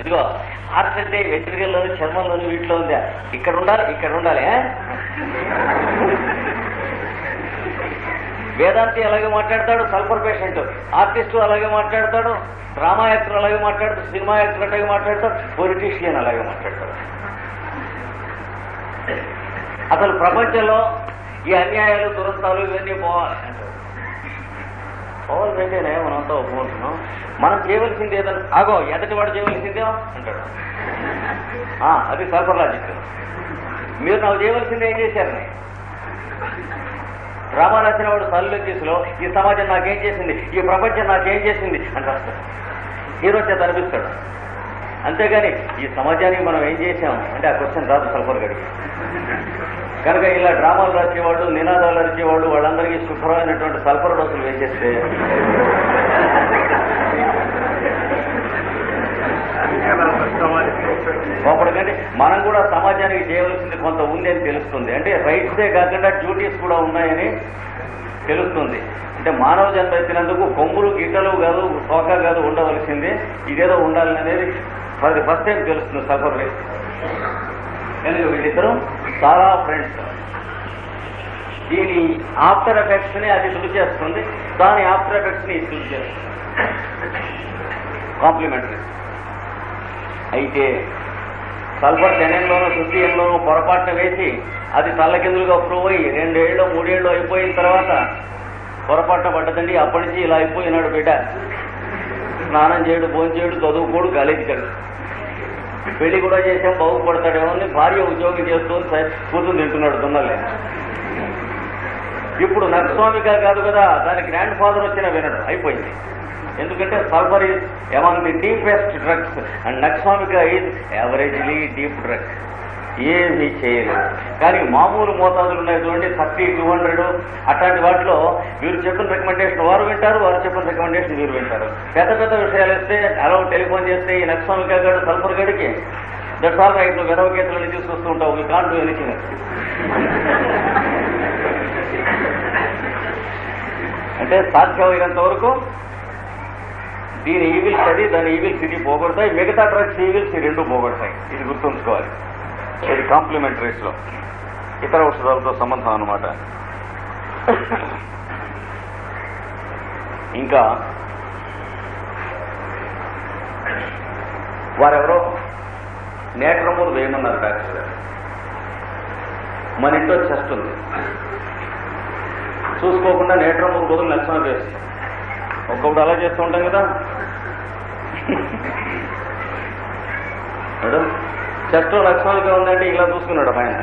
ఇదిగో హార్ట్ అంటే వెంట్రికల్లో చర్మంలోని వీటిలో ఉందా? ఇక్కడ ఉండాలి ఇక్కడ ఉండాలి వేదాంతి అలాగే మాట్లాడతాడు సల్ఫర్ పేషెంట్. ఆర్టిస్టు అలాగే మాట్లాడతాడు డ్రామా యాక్టర్ అలాగే మాట్లాడతాడు సినిమా యాక్టర్ అలాగే మాట్లాడతాడు పొలిటీషియన్ అలాగే మాట్లాడతాడు అసలు ప్రపంచంలో ఈ అన్యాయాలు దురంతాలు ఇవన్నీ పోవాలి. అంటాడు పోవాలంటేనే మనంతా ఒప్పుకుంటున్నాం. మనం చేయవలసింది ఏదన్నా ఆగో ఎదటి వాడు చేయవలసిందే అంటాడు. అది సర్పరాజిక్ మీరు నాకు చేయవలసింది ఏం చేశారని డ్రామా రాసిన వాడు సల్లుకేసులో ఈ సమాజం నాకేం చేసింది? ఈ ప్రపంచం నాకేం చేసింది? అని రాస్తాడు. హీరో చేత అనిపిస్తాడు. అంతేగాని ఈ సమాజానికి మనం ఏం చేశాం అంటే ఆ క్వశ్చన్ రాదు సల్ఫర్ గడికి కనుక ఇలా డ్రామాలు రాసేవాళ్ళు నినాదాలు రాసేవాళ్ళు వాళ్ళందరికీ శుభ్రమైనటువంటి సల్ఫర్ డోసులు వేసేస్తే. లోపలికంటే మనం కూడా సమాజానికి చేయవలసింది కొంత ఉంది అని తెలుస్తుంది. అంటే రైట్సే కాకుండా డ్యూటీస్ కూడా ఉన్నాయని తెలుస్తుంది. అంటే మానవ జన్మ ఎత్తినందుకు కొమ్ములు గిట్టలు కాదు తోక కాదు ఉండవలసింది. ఇదేదో ఉండాలనేది అనేది అది ఫస్ట్ టైం తెలుస్తుంది సఫర్ వీళ్ళిద్దరూ? చాలా ఫ్రెండ్స్ దీని ఆఫ్టర్ ఎఫెక్ట్స్ని అది తుడి చేస్తుంది. దాని ఆఫ్టర్ ఎఫెక్ట్స్ని ఇది చేస్తుంది. కాంప్లిమెంటరీ అయితే సల్ఫర్ టెనెన్లోనూ ఫిఫ్టీఎన్లోనూ పొరపాటున వేసి అది తల్లకిందులుగా ప్రూవ్ అయ్యి రెండేళ్ళు మూడేళ్ళు అయిపోయిన తర్వాత పొరపాటున పడ్డదండి. అప్పటి నుంచి ఇలా అయిపోయినాడు బిడ్డ. స్నానం చేయడు భోజనం చేయడు చదువుకోడు కాలేజీకి పెళ్ళి కూడా చేసాం బాగుపడతాడేమో అని భార్య ఉద్యోగం చేస్తూ కూతురు తింటున్నాడు దున్నలే ఇప్పుడు నక్స్వామిక కాదు కదా దాని గ్రాండ్ ఫాదర్ వచ్చినా వినడు అయిపోయింది. ఎందుకంటే sulphur is among the deepest drugs and nux vomica is averagely deep drugs ఏమీ చేయలేదు. కానీ మామూలు మోతాదులు ఉన్నాయి చూడండి థర్టీ టూ హండ్రెడ్ అట్లాంటి వాటిలో వీరు చెప్పిన రికమెండేషన్ వారు వింటారు వారు చెప్పిన రికమెండేషన్ వీరు వింటారు. పెద్ద పెద్ద విషయాలు వస్తే అలా టెలిఫోన్ చేస్తే ఈ నక్స్వామిక గడు సల్ఫర్ గడికి దట్స్ ఆల్ రైట్ నువ్వు వెరవ గీతలని తీసుకొస్తూ ఉంటావు వీ కాంట్ ఎనిచిన అంటే సాధ్యమైనంత వరకు దీని ఈవిల్స్ అది దాని ఈవిల్స్ ఇది పోగొడతాయి మిగతా డ్రగ్స్ ఈవిల్స్ ఈ రెండు పోగొడతాయి. ఇది గుర్తుంచుకోవాలి. ఇది కాంప్లిమెంటరీస్లో ఇతర ఔషధాలతో సంబంధం అనమాట ఇంకా వారెవరో నేత్రమూలు వేయమన్నారు డాక్టర్ గారు. మన ఇంట్లో చెస్ట్ ఉంది. చూసుకోకుండా నేత్రమూలు బదులు నచ్చిన చేస్తుంది ఒక్కొక్కటి అలా చేస్తూ ఉంటాం కదా. మేడం చెట్టు లక్షణాలుగా ఉందంటే ఇలా చూసుకున్నాడు ఆయన.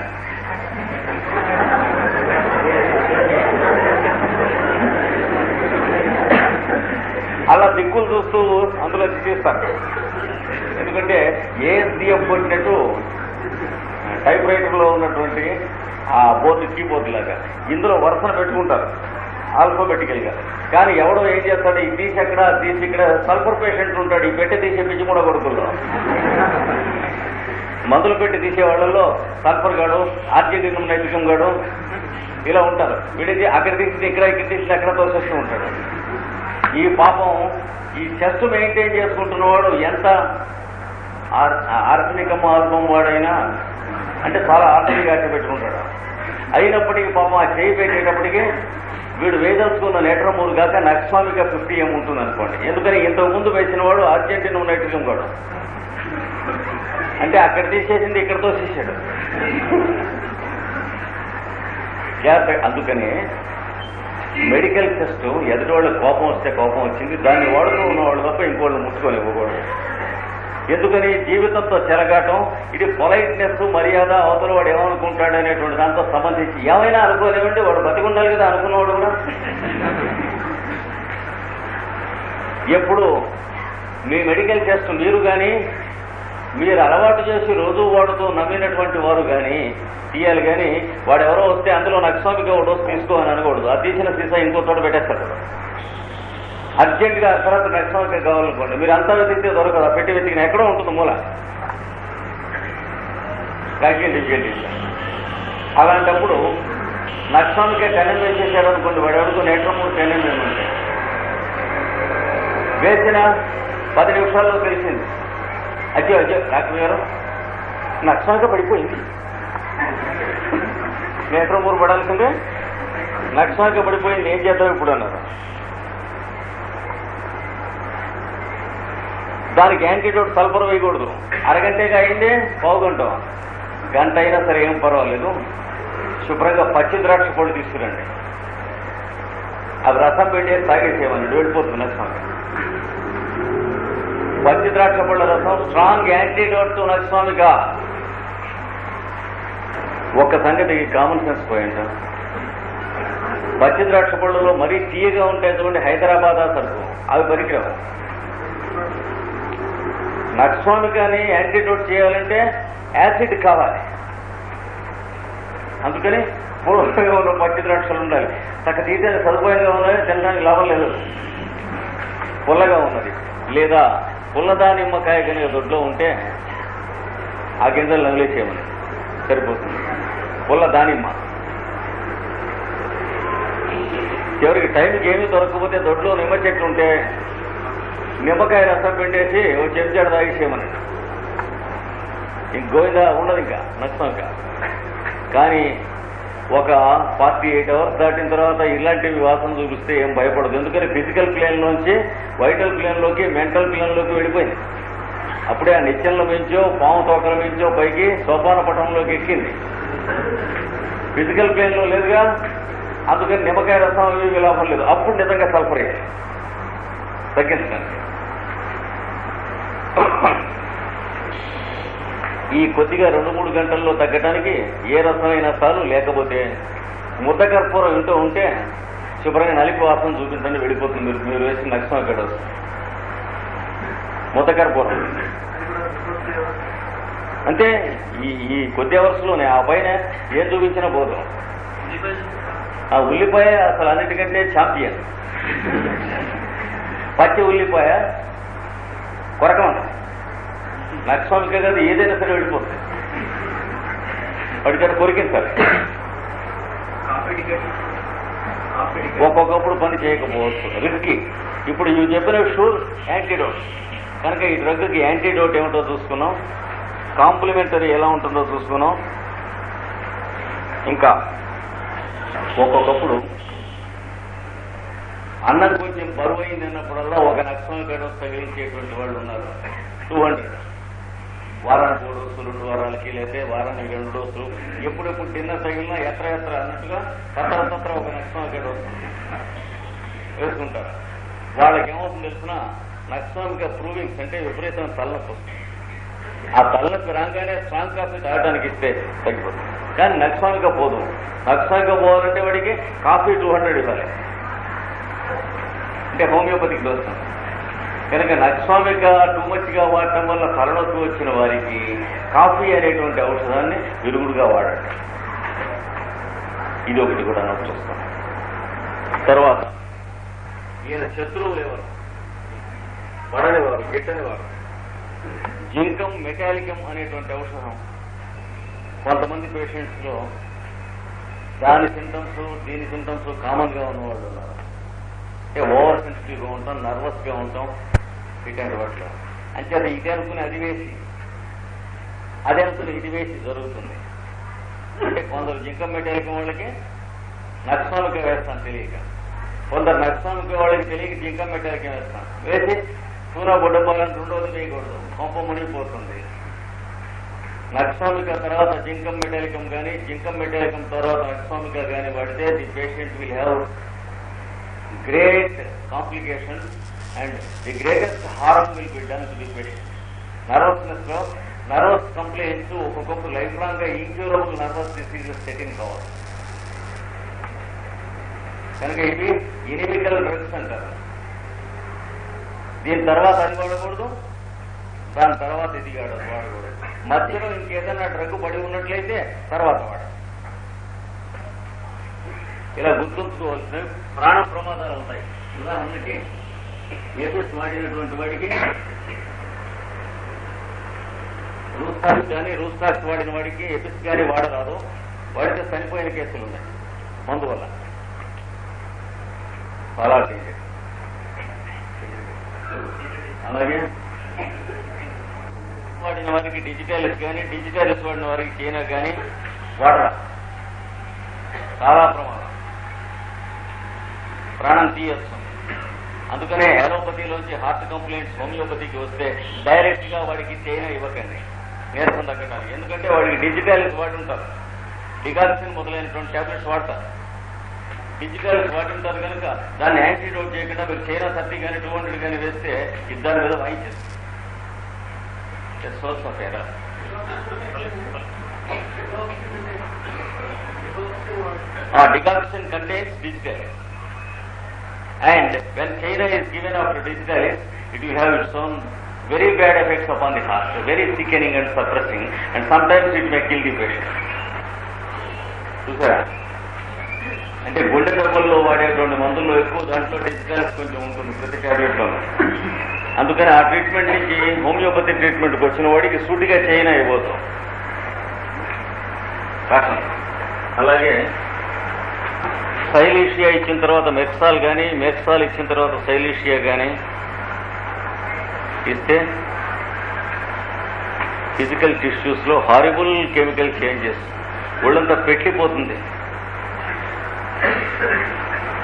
అలా దిక్కులు చూస్తూ అందులో తీస్తారు. ఎందుకంటే ఏఎస్డిఎఫ్ కొట్టినట్టు టైప్ రైటర్లో ఉన్నటువంటి ఆ బోర్డు కీబోర్డు లాగా. ఇందులో వరుసను పెట్టుకుంటారు ఆల్ఫాబెటికల్గా. కానీ ఎవడో ఏం చేస్తాడు ఈ తీసి ఎక్కడ తీసి ఇక్కడ సల్ఫర్ పేషెంట్ ఉంటాడు ఈ పెట్టె తీసే పిచ్చి కూడా కొడుకుల్లో మందులు పెట్టి తీసే వాళ్ళల్లో సల్ఫర్ గాడు ఆర్జెంటీనం నైతికం గాడు ఇలా ఉంటారు. వీడిది అక్కడ తీసి ఇక్కడ ఇక్కడ తీసి అక్కడ తోసేస్తూ ఉంటాడు. ఈ పాపం ఈ చెస్ట్ మెయింటైన్ చేసుకుంటున్నవాడు ఎంత ఆర్సనికం ఆల్బం వాడైనా అంటే చాలా ఆర్థిక అట్ట పెట్టుకుంటాడు. అయినప్పటికీ పాపం ఆ చేయి పెట్టేటప్పటికీ వీడు వేదలుచుకున్న లీటర్ మూడు కాక నక్స్వామిగా ఫిఫ్టీ ఎం ఉంటుంది అనుకోండి ఎందుకని ఇంతకు ముందు వేసిన వాడు అర్జెంటీనా నైట్రికం కూడా అంటే అక్కడ తీసేసింది ఇక్కడ తోసేసాడు అందుకని మెడికల్ టెస్ట్ ఎదుటి వాళ్ళ కోపం వస్తే కోపం వచ్చింది దాన్ని వాడుతూ ఉన్నవాళ్ళు తప్ప ఇంకోళ్ళు ముట్టుకోలేకపోకూడదు ఎందుకని జీవితంతో చెలగాటం ఇది పొలైట్నెస్ మర్యాద అవతల వాడు ఏమనుకుంటాడు అనేటువంటి దాంతో సంబంధించి ఏమైనా అనుకోలేమండి వాడు బతికుండాలి కదా అనుకున్నవాడు కూడా. ఎప్పుడు మీ మెడికల్ టెస్ట్ మీరు కానీ మీరు అలవాటు చేసి రోజు వాడుతూ నమ్మినటువంటి వారు కానీ తీయాలి కానీ వాడు ఎవరో వస్తే అందులో నక్స్వామికి ఒక డోసు తీసుకో అని అనకూడదు. అది తీసిన సీసా ఇంకో చోట పెట్టేస్తారు అర్జెంట్గా తర్వాత నక్స్వామికి కావాలనుకోండి. మీరు అంతా వెతికితే దొరకదు. పెట్టి వెతికిన ఎక్కడో ఉంటుంది మూల. కాకిండి అలాంటప్పుడు నక్స్వామికే టెనెన్ వేసేసాడు అనుకోండి. వాడు ఎవరికో నేట్రమూడు టెనెన్ వేయమంటే వేసిన పది నిమిషాల్లో తెలిసింది. అదే అదే. డాక్టర్ గారు నక్సల్గా పడిపోయింది. నేత్రం ఊరు పడాల్సిందే. నక్సల్గా పడిపోయింది. ఏం చేద్దాం ఇప్పుడు అన్నారు. దానికి యాంటీడోట్ సల్ఫర్ వేయకూడదు. అరగంటగా అయింది పావు గంట గంట అయినా సరే ఏం పర్వాలేదు. శుభ్రంగా పచ్చి ద్రాక్ష పళ్ళు తీసుకురండి. అవి రసం పెట్టి తాగేసేయమని వెళ్ళిపోతుంది నక్సల్గా పచ్చి ద్రాక్ష పళ్ళ రసం స్ట్రాంగ్ యాంటీడోట్ టు ఒక్క సంగతి కామన్ సెన్స్ పోయింట పచ్చి ద్రాక్ష పళ్ళలో మరీ తీయగా ఉంటాయి చూడండి హైదరాబాద్ సరుకు. అవి పనికిరావు నక్స్వామికాని యాంటీడోట్ చేయాలంటే యాసిడ్ కావాలి. అందుకని పూర్వంగా పచ్చి ద్రాక్షలు ఉండాలి. చక్క తీసేది సదుపాయంగా ఉన్నది తినడానికి లాభం లేదు. పుల్లగా ఉన్నది. లేదా పుల్లదా నిమ్మకాయ కనుక దొడ్లో ఉంటే ఆ గింజలు నగిలేసేయమని సరిపోతుంది. పుల్ల దానిమ్మ. చివరికి టైంకి ఏమీ దొరకకపోతే దొడ్లో నిమ్మ చెట్లు ఉంటే నిమ్మకాయ రసం పిండేసి ఓ చెంచాడు తాగేసేయమని ఇంక గోవిందా ఉండదు ఇంకా నష్టం ఇంకా. కానీ ఒక ఫార్టీ ఎయిట్ అవర్స్ దాటిన తర్వాత ఇలాంటివి వాసన చూపిస్తే ఏం భయపడదు. ఎందుకని ఫిజికల్ ప్లేన్ నుంచి వైటల్ ప్లేన్లోకి మెంటల్ ప్లేన్లోకి వెళ్ళిపోయింది. అప్పుడే ఆ నిత్యంల మించో పాము తోకల మించో పైకి సోపాన పటంలోకి ఎక్కింది. ఫిజికల్ ప్లేన్లో లేదుగా? అందుకని నిమ్మకాయ రసం అవి లేదు. అప్పుడు నిజంగా సల్ఫర్ అయ్యాయి. తగ్గించండి ఈ కొద్దిగా రెండు మూడు గంటల్లో తగ్గడానికి ఏ రసమైనా చాలు లేకపోతే ముద్ద కర్పూరం ఇంటూ ఉంటే శుభ్రంగా నలిపి వాసన చూపించండి వెళ్ళిపోతుంది మీరు మీరు వేసిన నక్షం అక్కడ. ముద్ద కర్పూరం అంటే ఈ ఈ కొద్ది అవర్స్లోనే ఆ పైన ఏం చూపించినా పోదు. ఆ ఉల్లిపాయ అసలు అన్నిటికంటే ఛాంపియన్. పచ్చి ఉల్లిపాయ కొరకం నక్స్వామికే కాదు ఏదైనా సరే వెళ్ళిపోతుంది వాడికి కొరికింది సార్ ఒక్కొక్కప్పుడు పని చేయకపోవచ్చు. రిస్కీ. ఇప్పుడు ఇవి చెప్పిన షూర్ యాంటీడోట్. కనుక ఈ డ్రగ్కి యాంటీడోట్ ఏమిటో చూసుకున్నాం. కాంప్లిమెంటరీ ఎలా ఉంటుందో చూసుకున్నాం. ఇంకా ఒక్కొక్కప్పుడు అన్నం కొంచెం బరువు అయింది అన్నప్పుడల్లా ఒక నక్షం పేడ తగిలించేటువంటి వాళ్ళు ఉన్నారు. Two hundred. వారానికి మూడు రోజులు రెండు వారాలకి లేకపోతే వారానికి రెండు రోజులు ఎప్పుడెప్పుడు డిన్నర్ తగిలినా ఎత్ర ఎత్ర అన్నట్టుగా తత్ర తత్ర ఒక నక్షం వస్తుంది వేసుకుంటారు. వాళ్ళకి ఏమవుతుంది తెలిసిన? నక్స్వామిక ప్రూవింగ్స్ అంటే విపరీతమైన తలనొప్పి వస్తుంది. ఆ తలనొప్పి రాగానే స్ట్రాంగ్ కాఫీ తాగడానికి ఇస్తే తగ్గిపోతుంది. కానీ నక్స్వామిక పోదు. నక్స్వామిక పోవాలంటే వాడికి కాఫీ టూ హండ్రెడ్ ఇవ్వాలి. అంటే హోమియోపతికి దోస్తాం కనుక నక్స్వామిక టూ వాడటం వల్ల తలనొప్పి వచ్చిన వారికి కాఫీ అనేటువంటి ఔషధాన్ని విరుగుడుగా వాడండి. ఇది ఒకటి కూడా నాకు చూస్తాం. తర్వాత ఈయన శత్రువులు ఎవరు? పడనివారు గిట్టనివారు జింకం మెటాలికం అనేటువంటి ఔషధం. కొంతమంది పేషెంట్స్లో దాని సింటమ్స్ దీని సింటమ్స్ కామన్గా ఉన్నవాళ్ళు ఉన్నారు. అంటే ఓవర్ సెన్సిటివ్గా ఉంటాం నర్వస్గా ఉంటాం. ఇటువంటి వాటిలో. అంచేత ఇది అనుకుని అది వేసి అది అనుకుని ఇది వేసి జరుగుతుంది. అంటే కొందరు జింకం మెటాలికం వాళ్ళకి నక్స్వామిక వేస్తాను తెలియక. కొందరు నక్స్వామిక వాళ్ళకి తెలియక జింకం మెటాలికం వేస్తాం. వేసి కూర బుడ్డపాలని రెండోది వేయకూడదు. కొంప మునిగిపోతుంది. నక్స్వామిక తర్వాత జింకం మెటాలికం కానీ జింకం మెటాలికం తర్వాత నక్స్వామిక కానీ వాడితే the patient will have great complications and the greatest harm will be done to the patient నర్వస్నెస్లో nervous complaints ఒక్కొక్క life లాంగ్గా incurable nervous diseases set in కావాలి కనుక ఇవి ఇనిమికల్ డ్రగ్స్ అంటారు. దీని తర్వాత అది వాడకూడదు దాని తర్వాత ఇది వాడకూడదు. మధ్యలో ఇంకేదైనా డ్రగ్ పడి ఉన్నట్లయితే తర్వాత వాడ. ఇలా గుర్తుంచుకోవాల్సిన ప్రాణ ప్రమాదాలు ఉంటాయి. ఉదాహరణకి ఏసెస్ వాడినటువంటి వాడికి రూస్టాక్స్ కానీ రూస్టాక్స్ వాడిన వాడికి ఎపిస్ కానీ వాడరాదు. వాడితే చనిపోయిన కేసులు ఉన్నాయి. మందు వల్ల చాలా అలాగే వాడిన వారికి డిజిటల్స్ కానీ డిజిటల్స్ వాడిన వారికి చైనా కానీ వాడరా. చాలా ప్రమాదం. ప్రాణం తీయచ్చు. అందుకనే అలోపతిలోంచి హార్ట్ కంప్లైంట్స్ హోమియోపతికి వస్తే డైరెక్ట్గా వాడికి చైనా ఇవ్వకండి. నీరసం తగ్గడానికి ఎందుకంటే వాడికి డిజిటల్స్ వాడి ఉంటారు మొదలైనటువంటి టాబ్లెట్స్ వాడతారు. డిజిటల్స్ వాడుంటారు కనుక దాన్ని యాంటీడోట్ చేయకుండా మీరు చైనా థర్టీ కానీ టూ హండ్రెడ్ కానీ వేస్తే ఇద్దరు మీద వాయించేస్తారు source of error decoction and when China is given after digital it will have its own very bad effects upon the heart very sickening and suppressing and sometimes it may kill the patient చూసారా అంటే గుండె దెబ్బల్లో వాడేటువంటి మందుల్లో ఎక్కువ దాంట్లో digitals కొంచెం ఉంటుంది ప్రతి టాబ్లెట్లోనూ అందుకని ఆ ట్రీట్మెంట్ నుంచి హోమియోపతి ట్రీట్మెంట్కి వచ్చిన వాడికి సూటిగా చైనా ఇవ్వతాం కారణం అలాగే శైలీషియా ఇచ్చిన తర్వాత మెక్సాల్ కానీ మెక్సాల్ ఇచ్చిన తర్వాత శైలీషియా కానీ ఇస్తే ఫిజికల్ టిష్యూస్లో హారిబుల్ కెమికల్ చేంజెస్ ఒళ్ళంతా పెట్టిపోతుంది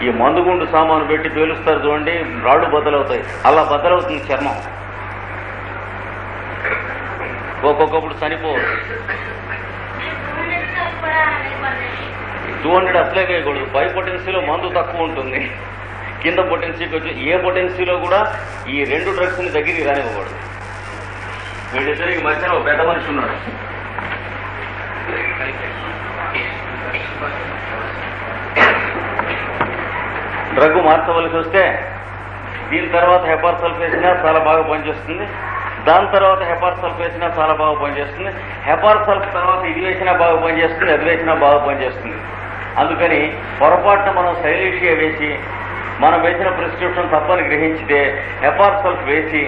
ఈ మందుగుండు సామాను పెట్టి పేలుస్తారు చూడండి రాళ్ళు బద్దలవుతాయి. అలా బద్దలవుతుంది చర్మం. ఒక్కొక్కప్పుడు చనిపోవచ్చు. టూ హండ్రెడ్ అప్లై చేయకూడదు. పై పొటెన్సీలో మందు తక్కువ ఉంటుంది. కింద పొటెన్సీకి వచ్చి ఏ పొటెన్సీలో కూడా ఈ రెండు డ్రగ్స్ని దగ్గరికి రానివ్వకూడదు. వీళ్ళిద్దరికి మధ్యలో ఒక పెద్ద మనిషి ఉన్నాడు. డ్రగ్ మార్చవలసి వస్తే దీని తర్వాత హెపార్ సల్ఫేసినా చాలా బాగా పనిచేస్తుంది. దాని తర్వాత హెపార్ సల్ఫేసినా చాలా బాగా పనిచేస్తుంది. హెపార్ సల్ఫ్ తర్వాత ఇది వేసినా బాగా పనిచేస్తుంది అది వేసినా బాగా పనిచేస్తుంది. అందుకని పొరపాటున మనం సైలేషియా వేసి మనం వేసిన ప్రిస్క్రిప్షన్ తప్పని గ్రహించితే హెపార్ వేసి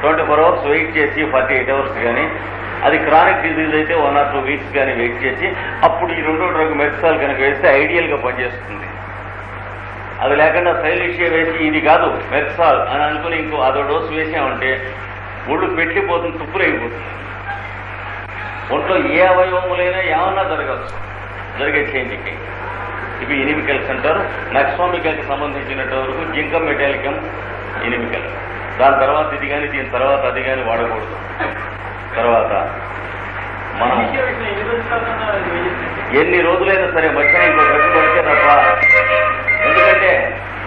ట్వంటీ ఫోర్ అవర్స్ వెయిట్ చేసి ఫార్టీ ఎయిట్ అవర్స్ కానీ అది క్రానిక్ డిజీజ్ అయితే వన్ ఆర్ టూ వీక్స్ కానీ వెయిట్ చేసి అప్పుడు ఈ రెండో డ్రగ్ మెక్సాల్ కనుక వేస్తే ఐడియల్గా పనిచేస్తుంది. అది లేకుండా సైలిషియా వేసి ఇది కాదు మెక్సాల్ అని అనుకుని ఇంకో అదో డోస్ వేసామంటే ఒళ్ళు పెట్టిపోతుంది తుప్పులైపోతుంది. ఒంట్లో ఏ అవయవములైనా ఏమన్నా జరగచ్చు. జరిగే చేంజ్కి ఇవి ఇనిమికల్స్ అంటారు నక్స్వామికల్కి సంబంధించినంత వరకు జింకం మెటాలికం ఇనిమికల్ దాని తర్వాత ఇది కానీ దీని తర్వాత అది కానీ వాడకూడదు. తర్వాత మనం ఎన్ని రోజులైనా సరే మధ్యాహ్నం ఇంకో డ్రగ్ పడితే తప్ప ఎందుకంటే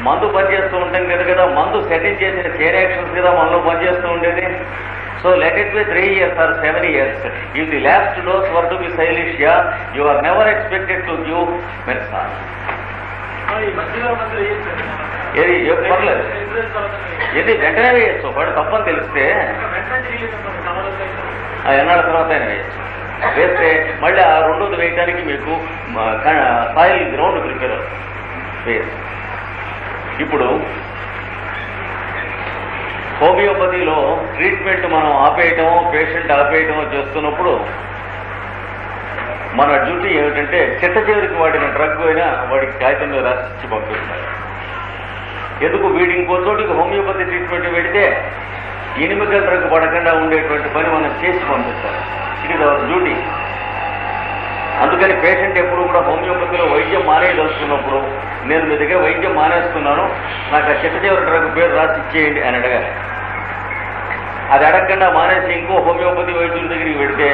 మందు పనిచేస్తూ ఉంటాం కదా కదా మందు సెటిల్ చేసిన చైన్ యాక్షన్స్ కదా మనలో పనిచేస్తూ ఉండేది. So let it be three years or seven years if the last dose were to be silicea you are never expected to give medicine ఏది పర్లేదు. ఏది వెంటనే వేయచ్చు. వాడు తప్పని తెలిస్తే. ఆ ఎన్నాళ్ళ తర్వాత అయినా వేయచ్చు. వేస్తే మళ్ళీ ఆ రెండోది వేయడానికి మీకు సాయిల్ గ్రౌండ్ ప్రిపేర్ అవుతుంది. ఇప్పుడు హోమియోపతిలో ట్రీట్మెంట్ మనం ఆపేయటం పేషెంట్ ఆపేయటం చేస్తున్నప్పుడు మన డ్యూటీ ఏమిటంటే చిట్ట చివరికి వాడిన డ్రగ్ అయినా వాడికి కాగితం మీద రాసిచ్చి పంపిస్తారు. ఎందుకు వీడి ఇంకో చోటికి హోమియోపతి ట్రీట్మెంట్ పెడితే ఎనిమికల్ డ్రగ్ పడకుండా ఉండేటువంటి పని మనం చేసి పంపిస్తారు. ఇట్ ఇస్ అవర్ డ్యూటీ అందుకని పేషెంట్ ఎప్పుడు కూడా హోమియోపతిలో వైద్యం మానేయదలుచుకున్నప్పుడు నేను మీ దగ్గర వైద్యం మానేస్తున్నాను నాకు ఆ చిట్టదేవర డ్రగ్ పేరు రాసి ఇచ్చేయండి అని అడగాలి. అది అడగకుండా మానేసి ఇంకో హోమియోపతి వైద్యుల దగ్గరికి పెడితే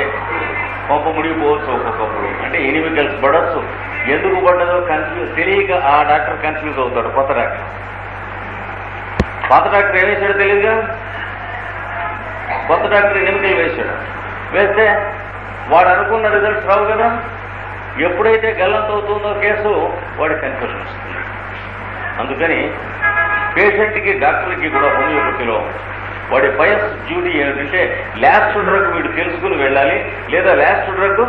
కొంప ముడిపోవచ్చు ఒక్కొక్కప్పుడు అంటే ఎనిమికల్స్ పడవచ్చు. ఎందుకు పడ్డదో కన్ఫ్యూజ్ తెలియక ఆ డాక్టర్ కన్ఫ్యూజ్ అవుతాడు కొత్త డాక్టర్. పాత డాక్టర్ ఏం వేశాడో తెలియదుగా కొత్త డాక్టర్ ఎనిమికలు వేశాడు. వేస్తే వాడు అనుకున్న రిజల్ట్స్ రావు కదా. ఎప్పుడైతే గల్లంత అవుతుందో కేసు వాడి కన్ఫ్యూజన్ వస్తుంది. అందుకని పేషెంట్కి డాక్టర్కి కూడా హోమియోపతిలో వాడి పయస్ డ్యూటీ ఏమిటంటే లాస్ట్ డ్రగ్ వీడు తెలుసుకుని వెళ్ళాలి లేదా లాస్ట్ డ్రగ్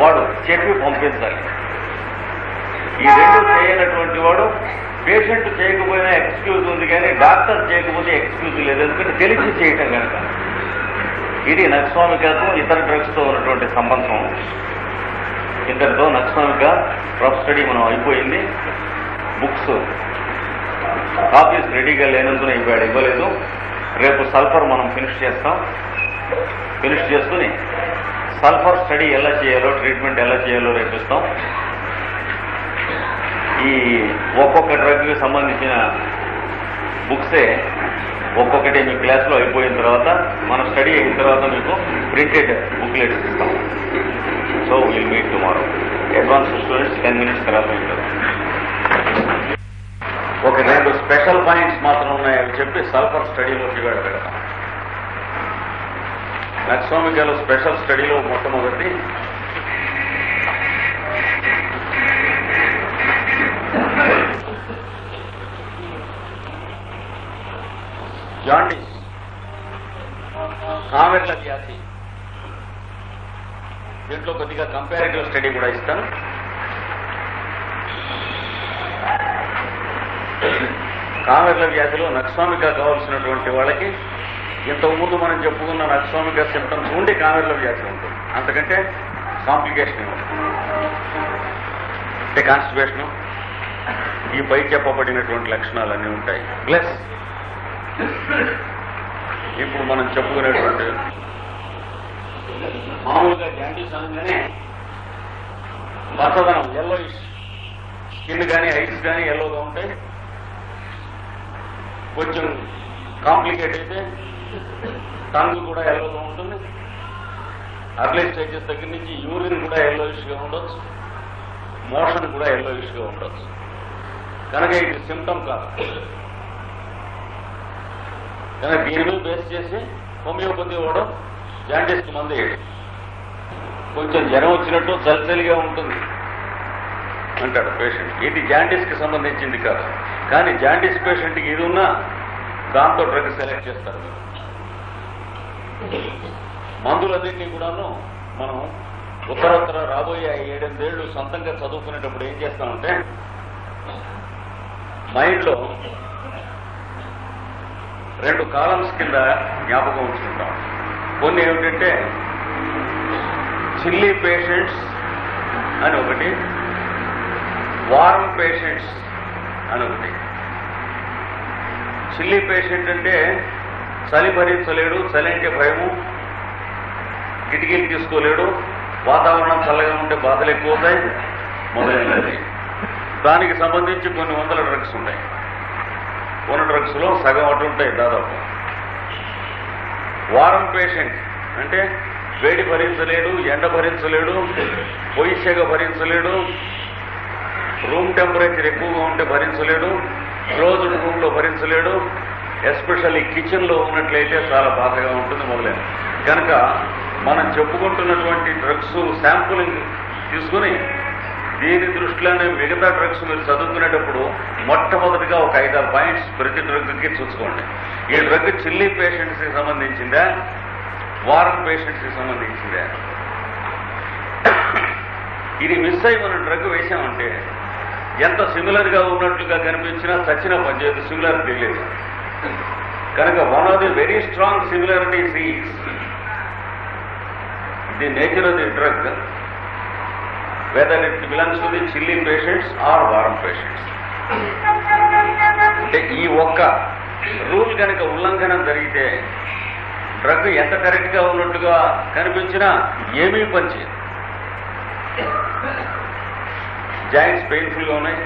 వాడు చెప్పి పంపించాలి. ఈ రెండు చేయనటువంటి వాడు పేషెంట్ చేయకపోయినా ఎక్స్క్యూజ్ ఉంది కానీ డాక్టర్ చేయకపోతే ఎక్స్క్యూజ్ లేదు. ఎందుకంటే తెలిసి చేయటం కనుక. ఇది నక్స్వామికతో ఇతర డ్రగ్స్తో ఉన్నటువంటి సంబంధం. ఇంతటితో నక్స్వామిక రఫ్ స్టడీ మనం అయిపోయింది. బుక్స్ కాపీస్ రెడీగా లేనందున ఇవ్వాడు ఇవ్వలేదు. రేపు సల్ఫర్ మనం ఫినిష్ చేస్తాం. ఫినిష్ చేసుకుని సల్ఫర్ స్టడీ ఎలా చేయాలో ట్రీట్మెంట్ ఎలా చేయాలో రేపిస్తాం ఈ ఒక్కొక్క డ్రగ్కి సంబంధించిన బుక్సే ఒక్కొక్కటి మీ క్లాస్లో అయిపోయిన తర్వాత మన స్టడీ అయిన తర్వాత మీకు ప్రింటెడ్ బుక్లెట్ ఇస్తాం. So will meet tomorrow advance students ten minutes తర్వాత ఉంటారు. ఒక రెండు స్పెషల్ పాయింట్స్ మాత్రం ఉన్నాయని చెప్పి సల్ఫర్ స్టడీలో ఫిగర్ పెడతాం. నక్సోమికలో స్పెషల్ స్టడీలో మొట్టమొదటి జాండీస్ కామెర్ల వ్యాధి. దీంట్లో కొద్దిగా కంపారిటివ్ స్టడీ కూడా ఇస్తాను. కామెర్ల వ్యాధిలో నక్స్వామిక కావాల్సినటువంటి వాళ్ళకి ఇంతకుముందు మనం చెప్పుకున్న నక్స్వామిక సిమ్టమ్స్ ఉండి కామెర్ల వ్యాధి ఉంటుంది. అంతకంటే కాంప్లికేషన్ అంటే కాన్స్టిపేషను ఈ పై చెప్పబడినటువంటి లక్షణాలన్నీ ఉంటాయి. ప్లస్ ఇప్పుడు మనం చెప్పుకునేటువంటి మామూలుగా జాండీస్ అనగానే పచ్చదనం ఎల్లో స్కిన్ కానీ ఐస్ కానీ ఎల్లోగా ఉంటాయి కొంచెం కాంప్లికేట్ అయితే టంగ్ కూడా ఎల్లోగా ఉంటుంది. అర్లీ స్టేజెస్ దగ్గర నుంచి యూరిన్ కూడా ఎల్లోయిష్గా ఉండొచ్చు. మోషన్ కూడా ఎల్లోయిష్గా ఉండొచ్చు. కనుక ఇది సిమ్టమ్ కాదు. కానీ దీని మీద బేస్ చేసి హోమియోపతి ఇవ్వడం జాండీస్కి మందు వేయడం. కొంచెం జ్వరం వచ్చినట్టు చలిచలిగా ఉంటుంది అంటాడు పేషెంట్ ఇది జాండీస్కి సంబంధించింది కాదు. కానీ జాండీస్ పేషెంట్కి ఇది ఉన్నా దాంతో డ్రగ్ సెలెక్ట్ చేస్తారు. మీరు మందులన్నింటినీ కూడాను మనం ఉత్తరోత్తర రాబోయే ఏడెనిమిదేళ్ళు సొంతంగా చదువుకునేటప్పుడు ఏం చేస్తామంటే మైండ్లో రెండు కాలమ్స్ కింద జ్ఞాపకం ఉంచుకుంటాం కొన్ని ఏమిటంటే చిల్లీ పేషెంట్స్ అని ఒకటి వారం పేషెంట్స్ అని ఒకటి. చిల్లీ పేషెంట్ అంటే చలి భరించలేడు చలి అంటే భయము కిటికీలు తీసుకోలేడు వాతావరణం చల్లగా ఉంటే బాధలు ఎక్కువ అవుతాయి మొదలైనది దానికి సంబంధించి కొన్ని వందల డ్రగ్స్ ఉంటాయి ఉన్న డ్రగ్స్లో సగం అటుంటాయి దాదాపు. వారం పేషెంట్ అంటే వేడి భరించలేడు ఎండ భరించలేడు పొయ్యి సెగ భరించలేడు రూమ్ టెంపరేచర్ ఎక్కువగా ఉంటే భరించలేడు క్లోజ్డ్ రూమ్లో భరించలేడు ఎస్పెషల్లీ కిచెన్లో ఉన్నట్లయితే చాలా బాధగా ఉంటుంది మొదలైన. కనుక మనం చెప్పుకుంటున్నటువంటి డ్రగ్స్ శాంపులింగ్ తీసుకుని దీని దృష్టిలోనే మిగతా డ్రగ్స్ మీరు చదువుకునేటప్పుడు మొట్టమొదటిగా ఒక ఐదారు పాయింట్స్ ప్రతి డ్రగ్కి చూసుకోండి. ఈ డ్రగ్ చిల్లీ పేషెంట్స్కి సంబంధించిందా? వారం పేషెంట్స్కి సంబంధించిందా? ఇది మిస్ అయి మనం డ్రగ్ వేసామంటే ఎంత సిమిలర్గా ఉన్నట్లుగా కనిపించినా సచిన పనిచేయదు సిమిలర్ లేదు కనుక one of the very strong similarities is the nature of the drug whether it belongs to the chilly patients or warm patients. అంటే ఈ ఒక్క రూల్ కనుక ఉల్లంఘన జరిగితే డ్రగ్ ఎంత కరెక్ట్గా ఉన్నట్టుగా కనిపించినా ఏమీ పనిచేయదు జాయింట్స్ పెయిన్ఫుల్గా ఉన్నాయి.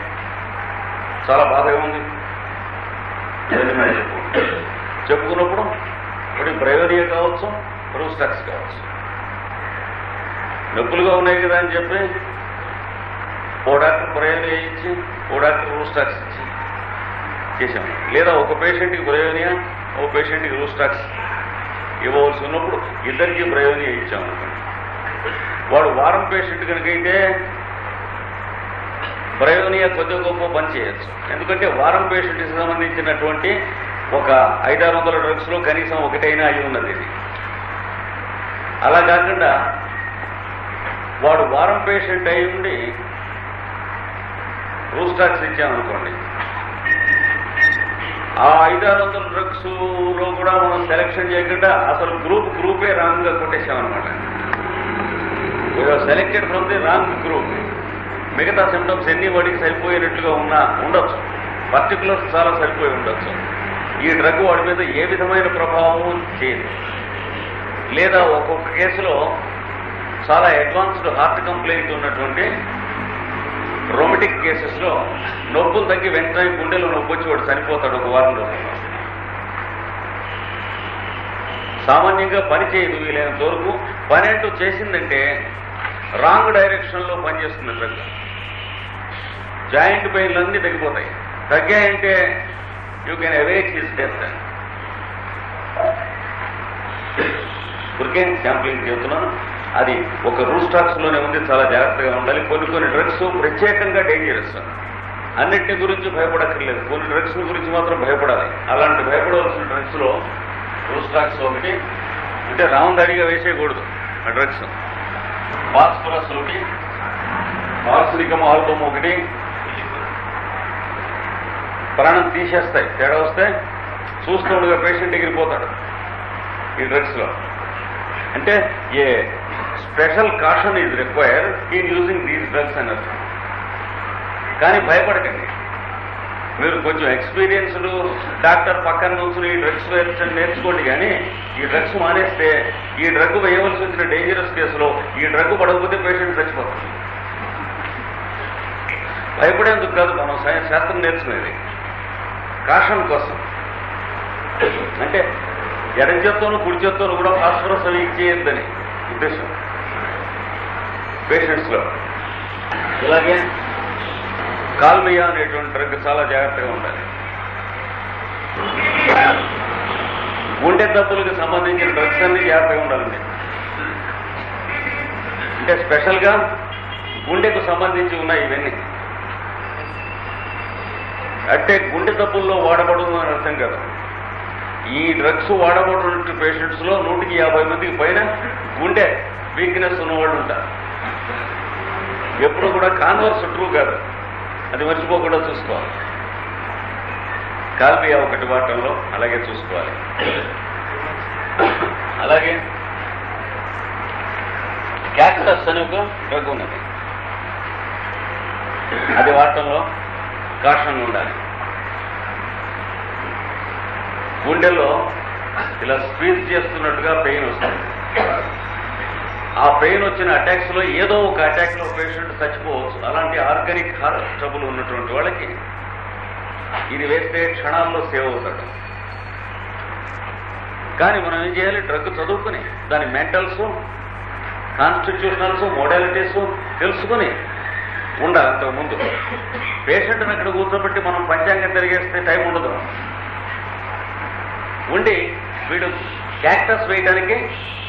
చాలా బాధగా ఉంది. చెప్పు. చెప్పుకున్నప్పుడు ఇప్పుడు ప్రైవరియా కావచ్చు రూస్టాక్స్ కావచ్చు. నొప్పులుగా ఉన్నాయి కదా అని చెప్పి ఓ డాక్టర్ బ్రైవరియా ఇచ్చి ఓ డాక్టర్ రూస్టాక్స్ ఇచ్చి చేశాం లేదా ఒక పేషెంట్కి ప్రయోనియా ఓ పేషెంట్కి రూస్టాక్స్ ఇవ్వవలసి ఉన్నప్పుడు ఇద్దరికి బ్రైవనియా ఇచ్చాం వాడు వారం పేషెంట్ కనుకైతే బ్రయోనియా కొద్ది గొప్ప పని చేయొచ్చు. ఎందుకంటే వారం పేషెంట్కి సంబంధించినటువంటి ఒక ఐదారు వందల డ్రగ్స్లో కనీసం ఒకటైనా అయి ఉన్నది. ఇది అలా కాకుండా వాడు వారం పేషెంట్ అయి ఉండి రూస్టాక్స్ ఇచ్చామనుకోండి ఆ ఐదారు వందల డ్రగ్స్లో కూడా మనం సెలెక్షన్ చేయకుండా అసలు గ్రూప్ గ్రూపే రాంగ్గా కొట్టేసామన్నమాట selected from the wrong group. మిగతా సిమ్టమ్స్ ఎన్ని వాడికి సరిపోయినట్లుగా ఉన్నా ఉండొచ్చు. పర్టికులర్స్ చాలా సరిపోయి ఉండొచ్చు. ఈ డ్రగ్ వాడి మీద ఏ విధమైన ప్రభావం చేయదు. లేదా ఒక్కొక్క కేసులో చాలా అడ్వాన్స్డ్ హార్ట్ కంప్లైంట్ ఉన్నటువంటి రొమటిక్ కేసెస్లో నొప్పులు తగ్గి వెంటనే గుండెలో నొప్పి వచ్చి వాడు చనిపోతాడు ఒక వారం రోజుల్లో. సామాన్యంగా పని చేయదు వీలైనంత వరకు. పని అంటూ చేసిందంటే రాంగ్ డైరెక్షన్లో పనిచేస్తుంది డ్రగ్. జాయింట్ పెయిన్లు అన్నీ తగ్గిపోతాయి. తగ్గాయంటే you can await his death. ఉరికే శాంప్లింగ్ చేస్తున్నాను. అది ఒక రూల్ స్టాక్స్లోనే ఉంది చాలా జాగ్రత్తగా ఉండాలి. కొన్ని కొన్ని డ్రగ్స్ ప్రత్యేకంగా డేంజరస్ అన్నిటి గురించి భయపడక్కర్లేదు. కొన్ని డ్రగ్స్ గురించి మాత్రం భయపడాలి. అలాంటి భయపడవలసిన డ్రగ్స్లో రూల్ స్టాక్స్ ఒకటి అంటే రౌండ్ అడిగా వేసేయకూడదు ఆ డ్రగ్స్ ఫాస్ఫరస్ ఒకటి ఆర్సినికం ఆల్బమ్ ఒకటి. ప్రాణం తీసేస్తాయి. తేడా వస్తే చూస్తుండగా పేషెంట్ ఎగిరిపోతాడు ఈ డ్రగ్స్లో అంటే a special caution is require in using these drugs అన్నట్టు కానీ భయపడకండి. మీరు కొంచెం ఎక్స్పీరియన్స్డ్ డాక్టర్ పక్కన నుంచి ఈ డ్రగ్స్ నేర్చుకోండి కానీ ఈ డ్రగ్స్ మానేస్తే ఈ డ్రగ్ వేయవలసి వచ్చిన డేంజరస్ కేసులో ఈ డ్రగ్ పడకపోతే పేషెంట్ చచ్చిపోతుంది భయపడేందుకు కాదు మనం సైన్స్ శాస్త్రం నేర్చుకునేది. కాషన్ కోసం. అంటే ఎడం చేత్తోనూ కుడి చేత్తోనూ కూడా ఫాస్ఫరస్ అవి ఇచ్చేయద్దని ఉద్దేశం. పేషెంట్స్లో ఇలాగే కాల్మియా అనేటువంటి డ్రగ్ చాలా జాగ్రత్తగా ఉండాలి. గుండె దప్పులకు సంబంధించిన డ్రగ్స్ అన్ని జాగ్రత్తగా ఉండాలండి. అంటే స్పెషల్గా గుండెకు సంబంధించి ఉన్నాయి ఇవన్నీ. అంటే గుండె దప్పుల్లో వాడబడును అని అర్థం కదా. ఈ డ్రగ్స్ వాడబడిన పేషెంట్స్లో నూటికి యాభై మందికి పైన గుండె వీక్నెస్ ఉన్నవాళ్ళు ఉంటారు. ఎప్పుడు కూడా కాన్వర్స్ ట్రూ కాదు. అది మర్చిపోకుండా చూసుకోవాలి. కాల్పియా ఒకటి వాటంలో అలాగే చూసుకోవాలి. అలాగే క్యాక్టస్ అని ఒక డ్రగ్ ఉన్నది. అది వాటంలో కాషన్ ఉండాలి. గుండెలో ఇలా స్క్వీజ్ చేస్తున్నట్టుగా పెయిన్ వస్తుంది. ఆ పెయిన్ వచ్చిన అటాక్స్లో ఏదో ఒక అటాక్లో పేషెంట్ చచ్చిపోవచ్చు. అలాంటి ఆర్గానిక్ హార్ట్ ట్రబుల్ ఉన్నటువంటి వాళ్ళకి ఇది వేస్తే క్షణాల్లో సేవ్ అవుతాడు కానీ మనం ఏం చేయాలి? డ్రగ్ చదువుకుని దాని మెంటల్స్ కాన్స్టిట్యూషనల్స్ మోడాలిటీస్ తెలుసుకుని ఉండాలి అంతకు ముందు పేషెంట్ని అక్కడ కూర్చోబెట్టి మనం పంచాంగం తిరిగేస్తే టైం ఉండదు. ఉండి వీడు క్యాక్టస్ వేయడానికి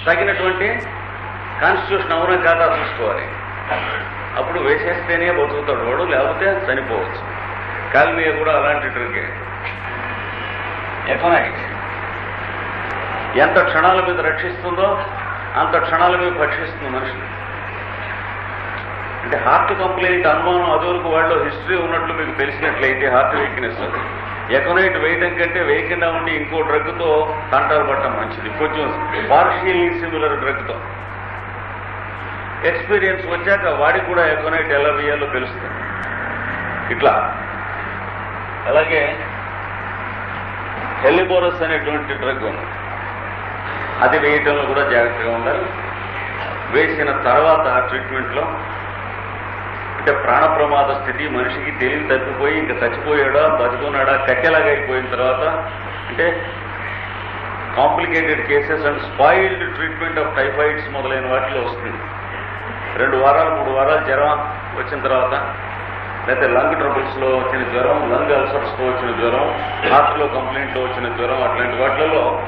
తగినటువంటి కాన్స్టిట్యూషన్ అవునా కాదా చూసుకోవాలి? అప్పుడు వేసేస్తేనే బతుకుతాడు వాడు లేకపోతే చనిపోవచ్చు. కాల్మియా కూడా అలాంటి డ్రగ్గే ఎకనాయిక్ ఎంత క్షణాల మీద రక్షిస్తుందో అంత క్షణాల మీద భక్షిస్తుంది మనిషిని అంటే హార్ట్ కంప్లైంట్ అనుమానం అదివరకు వాళ్ళు హిస్టరీ ఉన్నట్లు మీకు తెలిసినట్లయితే హార్ట్ వీక్నెస్ ఎకనైట్ వేయడం కంటే వేయకుండా ఉండి ఇంకో డ్రగ్తో తంటాలు పట్టడం మంచిది. కొంచెం పార్షియల్లీ సిమిలర్ డ్రగ్తో ఎక్స్పీరియన్స్ వచ్చాక వాడికి కూడా ఎకనైట్ ఎలా వేయాలో తెలుస్తుంది. ఇట్లా. అలాగే హెలిబోరస్ అనేటువంటి డ్రగ్ ఉంది. అది వేయటంలో కూడా జాగ్రత్తగా ఉండాలి. వేసిన తర్వాత ట్రీట్మెంట్లో అంటే ప్రాణ ప్రమాద స్థితి మనిషికి తెలివి తప్పిపోయి ఇంకా చచ్చిపోయాడా బతుకున్నాడా కట్టెలాగా అయిపోయిన తర్వాత అంటే complicated cases and spoiled treatment of typhoids మొదలైన వాటిలో వస్తుంది. రెండు వారాలు మూడు వారాలు జ్వరం వచ్చిన తర్వాత లేకపోతే లంగ్ ట్రబుల్స్లో వచ్చిన జ్వరం లంగ్ అల్సర్స్తో వచ్చిన జ్వరం హార్ట్లో కంప్లైంట్లో వచ్చిన జ్వరం అట్లాంటి వాటిలలో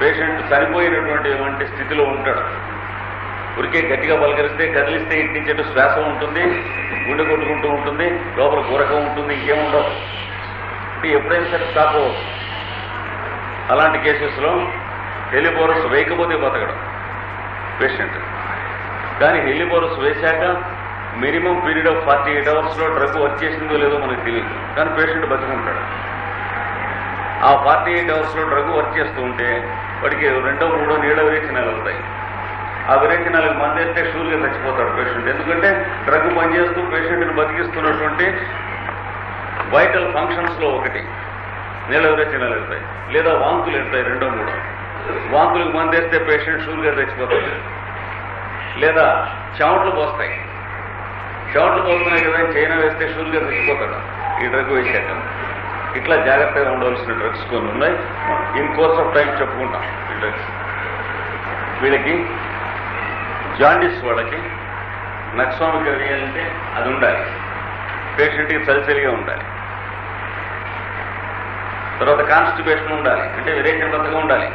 పేషెంట్ చనిపోయినటువంటి వంటి స్థితిలో ఉంటాడు. ఉరికే గట్టిగా పలకరిస్తే కదిలిస్తే ఇంటించేట్టు శ్వాస ఉంటుంది గుండె కొట్టుకుంటూ ఉంటుంది లోపల గురకం ఉంటుంది ఇంకేముండవు అంటే ఎప్పుడైనా సరే స్టాప్ అలాంటి కేసెస్లో హెలిపోరస్ వేయకపోతే బతకడం. పేషెంట్ కానీ హెలిబోరస్ వేశాక minimum period of forty eight అవర్స్లో డ్రగ్ వచ్చేసిందో లేదో మనకు తెలియదు. కానీ పేషెంట్ బతుకుంటాడు. ఆ ఫార్టీ ఎయిట్ అవర్స్లో డ్రగ్ వర్క్ చేస్తూ ఉంటే వాడికి రెండో మూడో నీళ్ళ విరేచనాలు అవుతాయి. ఆ విరేచనాలకు మంది అయితే షూర్గా చచ్చిపోతాడు పేషెంట్. ఎందుకంటే డ్రగ్ పనిచేస్తూ పేషెంట్ని బతికిస్తున్నటువంటి వైటల్ ఫంక్షన్స్లో ఒకటి. నీళ్ళ విరేచనాలు వెళ్తాయి లేదా వాంతులు వెళ్తాయి రెండో మూడో. వాంతులకు మందేస్తే పేషెంట్ షూర్గా చచ్చిపోతాడు. లేదా చెమట్లు పోస్తాయి. చెమట్లు పోస్తున్నాయి కదా చైనా వేస్తే షూర్గా తెచ్చిపోతాడు ఈ డ్రగ్ వేసాక ఇట్లా జాగ్రత్తగా ఉండవలసిన డ్రగ్స్ కొన్ని ఉన్నాయి. ఇన్ కోర్స్ ఆఫ్ టైం చెప్పుకుంటాం ఈ డ్రగ్స్. వీళ్ళకి జాండిస్ వాళ్ళకి నక్స్వామిక్ అంటే అది ఉండాలి. పేషెంట్కి చలిచలిగా ఉండాలి. తర్వాత కాన్స్టిపేషన్ ఉండాలి. అంటే విరేచనబద్ధంగా ఉండాలి.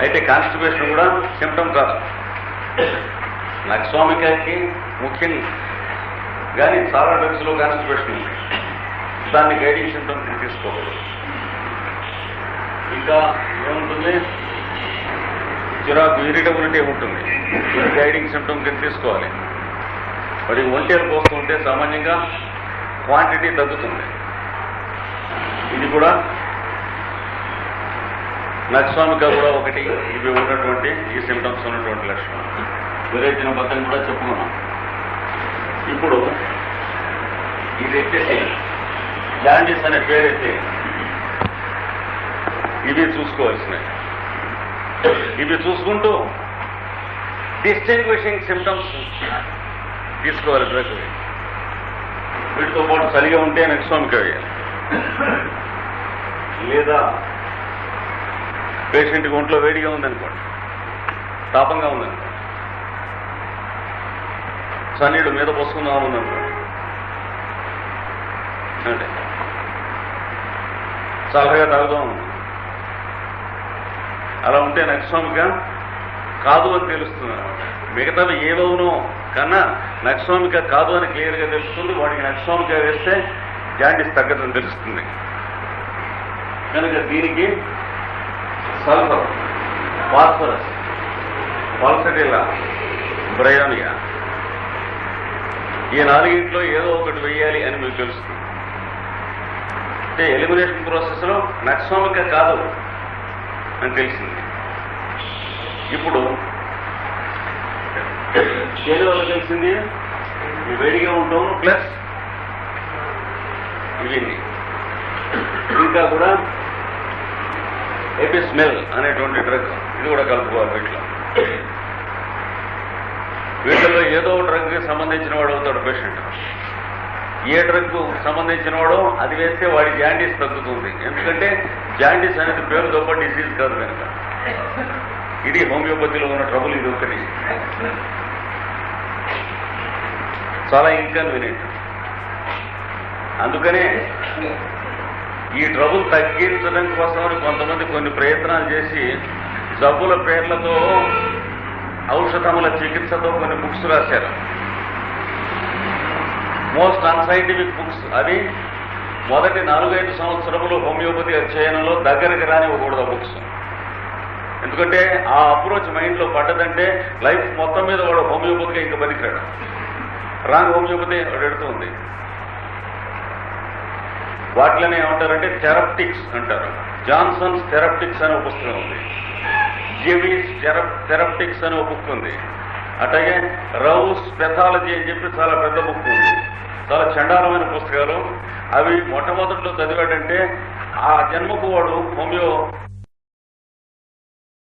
అయితే కాన్స్టిపేషన్ కూడా సిమ్టమ్ కాదు. నక్స్వామికాకి ముఖ్యం కానీ చాలా డ్రగ్స్లో కాన్స్టిపేషన్ ఉంది దాన్ని గైడింగ్ సిమ్టమ్ తీసుకోకూడదు ఇంకా ఏముంటుంది? చిరాకు ఇరిటబిలిటీ ఉంటుంది గైడింగ్ సిమ్టమ్ కింద తీసుకోవాలి. మరి ఒంటేరు పోస్తూ ఉంటే సామాన్యంగా క్వాంటిటీ తగ్గుతుంది. ఇది కూడా నక్స్వామిక కూడా ఒకటి ఇవి ఉన్నటువంటి ఈ సిమ్టమ్స్ ఉన్నటువంటి లక్షణం. విరేచన బద్దం కూడా చెప్పుకున్నాం. ఇప్పుడు ఇది ఎత్తేసి జాండీస్ అనే పేరైతే ఇవి చూసుకోవాల్సినవి. ఇవి చూసుకుంటూ డిస్టింగ్విషింగ్ సిమ్టమ్స్ తీసుకోవాలి డ్రగ్ వీటితో పాటు సరిగా ఉంటే నెక్స్వామిక వేయాలి లేదా పేషెంట్కి ఒంట్లో వేడిగా ఉందనుకోండి. తాపంగా ఉందనుకోండి. చన్నీళ్ళు మీద పోసుకుందాం ఉందనుకోండి అంటే చల్లగా తాగుదాం. ఉంది అలా ఉంటే నక్స్వామిక కాదు అని తెలుస్తుంది. అనమాట మిగతావి ఏవవునో కన్నా నక్స్వామిక కాదు అని క్లియర్గా తెలుస్తుంది. వాడికి నక్స్వామిక వేస్తే జాండీస్ తగ్గదని తెలుస్తుంది. కనుక దీనికి సల్ఫర్ ఫాస్ఫరస్ పాల్సటిలా బ్రయానియా. ఈ నాలుగింట్లో ఏదో ఒకటి వెయ్యాలి అని మీకు తెలుస్తుంది అంటే ఎలిమినేషన్ ప్రాసెస్లో నక్స్వామిక కాదు అని తెలిసింది. ఇప్పుడు ఏదో వల్ల తెలిసింది? వేడిగా ఉంటాము ప్లస్ ఇవన్నీ. ఇంకా కూడా ఎపిస్మెల్ అనేటువంటి డ్రగ్. ఇది కూడా కలుపుకోవాలి వీటిలో వీటిలో ఏదో డ్రగ్కి సంబంధించిన వాడు అవుతాడు పేషెంట్. ఏ డ్రగ్ సంబంధించిన వాడో అది వేస్తే వాడి జాండీస్ తగ్గుతుంది. ఎందుకంటే జాండీస్ అనేది పేరు తప్ప డిసీజ్ కాదు కనుక. ఇది హోమియోపతిలో ఉన్న ట్రబుల్ ఇది ఒకటి. చాలా ఇన్కన్వీనియంట్ అందుకనే ఈ ట్రబుల్ తగ్గించడం కోసమని కొంతమంది కొన్ని ప్రయత్నాలు చేసి జబ్బుల పేర్లతో ఔషధముల చికిత్సతో కొన్ని బుక్స్ రాశారు. మోస్ట్ అన్సైంటిఫిక్ బుక్స్ అవి మొదటి నాలుగైదు సంవత్సరములు హోమియోపతి అధ్యయనంలో దగ్గరికి రానివ్వకూడదు బుక్స్ ఎందుకంటే ఆ అప్రోచ్ మైండ్లో పడ్డదంటే లైఫ్ మొత్తం మీద వాడు హోమియోపతిగా ఇంకా పనికిరాడు. రాంగ్ హోమియోపతి వాడు ఎడుతుంది వాటిలోనే ఏమంటారంటే థెరప్టిక్స్ అంటారు. జాన్సన్స్ థెరప్టిక్స్ అనే ఒక పుస్తకం ఉంది. జెవీస్ థెరప్టిక్స్ అనే ఒక బుక్ ఉంది. అట్లాగే రౌస్ పెథాలజీ అని చెప్పి చాలా పెద్ద బుక్ ఉంది. చాలా చండాలమైన పుస్తకాలు. అవి మొట్టమొదటిలో చదివాడంటే ఆ జన్మకు వాడు హోమియో